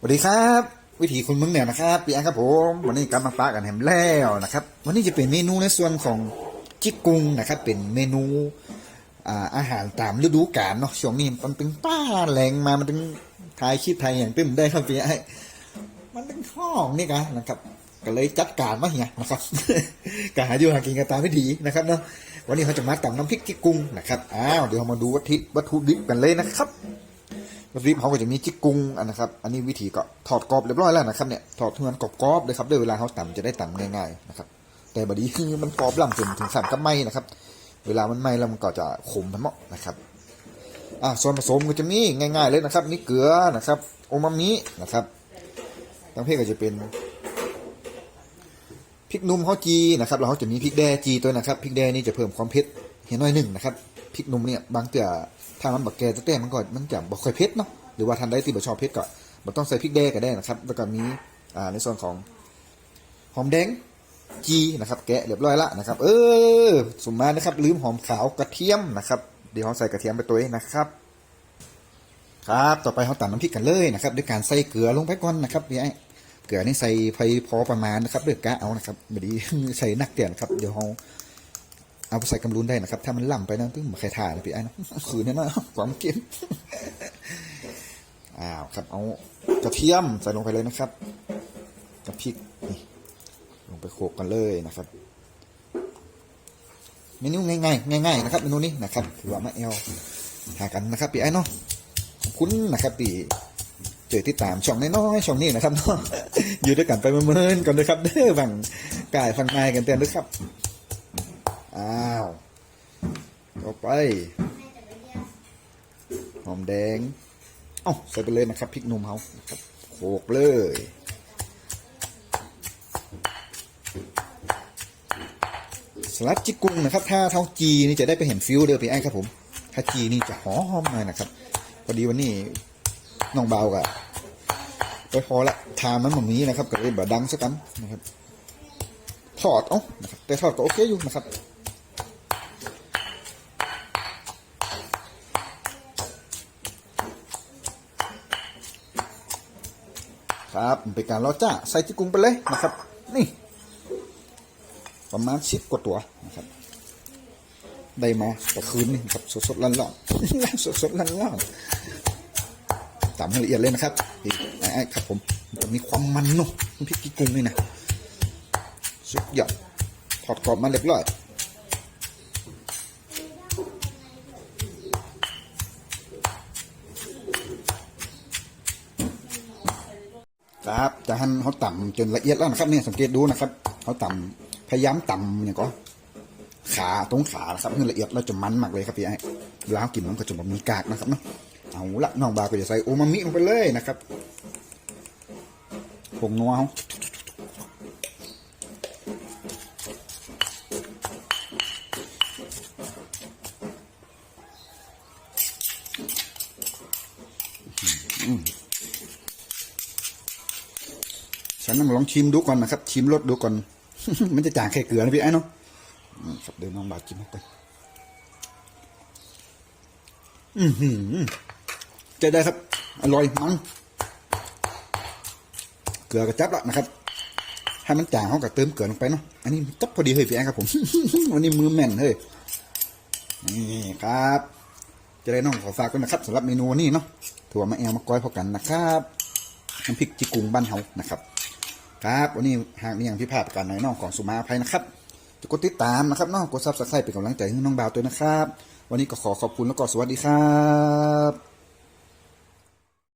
สวัสดีครับ วิถีคนเมืองเหนือนะครับพี่อันครับผมวันนี้กลับมาปากันแฮมแล้วนะครับ วันนี้จะเป็นเมนูในส่วนของจิกกุงนะครับ เป็นเมนูอาหารตามฤดูกาลเนาะช่วงนี้มันเป็นป้าแรงมามันถึงทายคิดไทยอย่างเต็มได้ครับพี่ไอ้มันเป็นห้องนี่กันนะครับ ก็เลยจัดการมาเหียนะครับการหาอยู่หากินกันตามวิถีนะครับเนาะวันนี้เขาจะมาตำน้ำพริกจิกกุงนะครับอ้าวเดี๋ยวเรามาดูวัตถุวัตถุดิบกันเลยนะครับ วัตถุดิบเขาก็จะมีจิกกุงอันนะครับ อันนี้วิธีก็ถอดกรอบเรียบร้อยแล้วนะครับเนี่ยถอดเทุกอันกรอบๆเลยครับด้วยเวลาเขาต่ำจะได้ต่ำง่ายๆนะครับ แต่บดนีคือมันกรอบล่ำจนถึงสั่นก็ไหมนะครับ เวลามันไหมแล้วมันก็จะขมทั้งหมดนะครับอะส่วนผสมก็จะมีง่าย ๆเลยนะครับนี่เกลือนะครับโอมามินะครับทั้งเพศก็จะเป็นพริกหนุ่มเขาจีนะครับแล้วเขาจะมีพริกแดจีตัวนะครับพริกแดนี่จะเพิ่มความเผ็ดเห็นน้อยหนึ่งนะครับพริกหนุ่มเนี่ยบางเตือ ถ้ามันบักแกจะแต่มันก็มันจะบ่ค่อยเผ็ดเนาะหรือว่าทันได้ที่บ่ชอบเผ็ดก็บ่ต้องใส่พริกแดงก็ได้นะครับแล้วก็มีอ่าในส่วนของหอมแดงจีนะครับแกะเรียบร้อยละนะครับ เออสมมานะครับลืมหอมขาวกระเทียมนะครับเดี๋ยวเราใส่กระเทียมไปตัวเองนะครับ ครับต่อไปเราตำน้ำพริกกันเลยนะครับ ด้วยการใส่เกลือลงไปก่อนนะครับพี่ไอ้เกลือนี่ใส่พอพอประมาณนะครับเด้วยกะเอานะครับไม่ดีใส่นักเตียนครับเดี๋ยวเรา เอาไปใส่กำลุนได้นะครับ ถ้ามันล่ำไปนะตึ้งมาใครถ่ายนะพี่ไอ้นะคืนนี้นะความกินอ้าวครับเอากระเทียมใส่ลงไปเลยนะครับกับพริกนี่ลงไปโขกกันเลยนะครับเมนูง่ายๆง่ายๆนะครับเมนูนี้นะครับถือว่ามาเอลหากันนะครับปี่ไอ้เนาะขอบคุณนะครับปี่เจอที่ตามช่องน้อยๆช่องนี้นะครับเนาะอยู่ด้วยกันไปเมินๆกันเลยครับเด้อฟังกายฟังนายกันเตือนด้วยครับ อ้าว ต่อไป หอมแดง เอ้าใส่ไปเลยนะครับพริกหนุ่มเขาครับโขกเลยสลัดจิกุงนะครับ ถ้าเท้าจีนี่จะได้ไปเห็นฟิวเดอร์พี่ไอ้ครับผม ถ้าจีนี่จะหอมหน่อยนะครับพอดีวันนี้น้องเบากะไปพอละทานมันแบบนี้นะครับก็เลยแบบดังสักกันนะครับ ทอดเอ้านะครับแต่ทอดก็โอเคอยู่นะครับ ครับเป็นการล้อจ้าใส่จิกกุงไปเลยนะครับ นี่ ประมาณสิบกว่าตัวนะครับ ได้มาแต่คืนนี่ครับสดสดๆร้อนร้อนๆสดสดๆร้อนร้อนๆตามให้ละเอียดเลยนะครับนี่ไอ้ครับผมจะมีความมันเนอะพริกกี้กุ้งนี่นะสุดยอดถอดกรอบมาเรียบร้อย ครับจะใหั่นเขาต่ำจนละเอียดแล้วนะครับเนี่ยสังเกตดูนะครับเขาต่ำพยายามต่ำอย่างก็ขาตรงขานะครับให้ละเอียดแล้วจะมันมากเลยครับพี่ไอ้เวลาเรากินมันก็จะแบบมีกากนะครับเนาะเอาละน้องบาก็จะใส่โอมามิลงไปเลยนะครับผงนัวเขาอืม ฉันนำลองชิมดูก่อนนะครับ ชิมรสดูก่อน มันจะจางแค่เกลือนะพี่ไอ้เนาะครับเดี๋ยวน้องบาทกินเข้าไปอือหือใจได้ครับ อร่อยมันเกลือกระจับละนะครับให้มันจางเขากับเติมเกลือลงไปเนาะอันนี้จับพอดีเฮ้ยพี่แอนครับผมวันนี้มือแม่นเฮ้ยนี่ครับ จะได้น้องขอฝากด้วยนะครับสำหรับเมนูนี้เนาะถั่วมะแอวมะก้อยพอกันนะครับน้ำพริกจิกุงบ้านเฮานะครับ ครับวันนี้หากมีอย่างที่พาทประการไหนน้องของสุมาอภัยนะครับจะกดติดตามนะครับน้องกดซับสไครป์เป็นกำลังใจให้น้องบ่าวตัวนะครับ วันนี้ก็ขอขอบคุณแล้วก็สวัสดีครับ